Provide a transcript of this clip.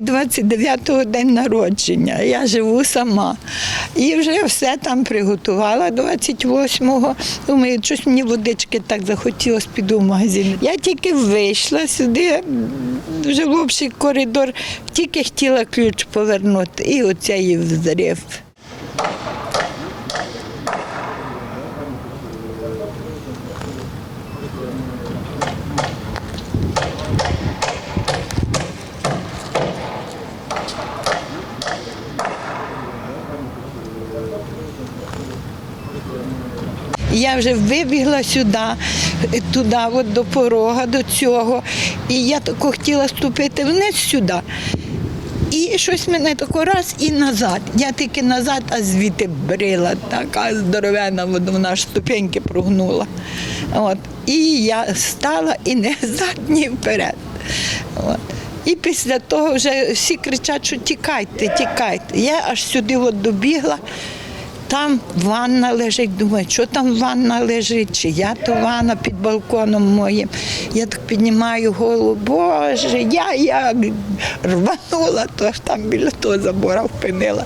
29-го день народження. Я живу сама. І вже все там приготувала 28-го. Думаю, щось мені водички так захотілося, піду в магазин. Я тільки вийшла сюди, вже в общий коридор, тільки хотіла ключ повернути. І оцей взрив. Я вже вибігла сюди, туди, от до порога, до цього. І я тако хотіла ступити вниз сюди. І щось мене тако раз і назад. Я тільки назад, а звідти брила, така здоровена, вона ж ступеньки прогнула. От. І я стала і не взад, ні вперед. От. І після того вже всі кричать, що тікайте, тікайте. Я аж сюди от добігла. Там ванна лежить, думаю, що там ванна лежить, чи я то ванна під балконом моїм. Я так піднімаю голову, Боже, я як рванула, то ж там біля того забора впинила.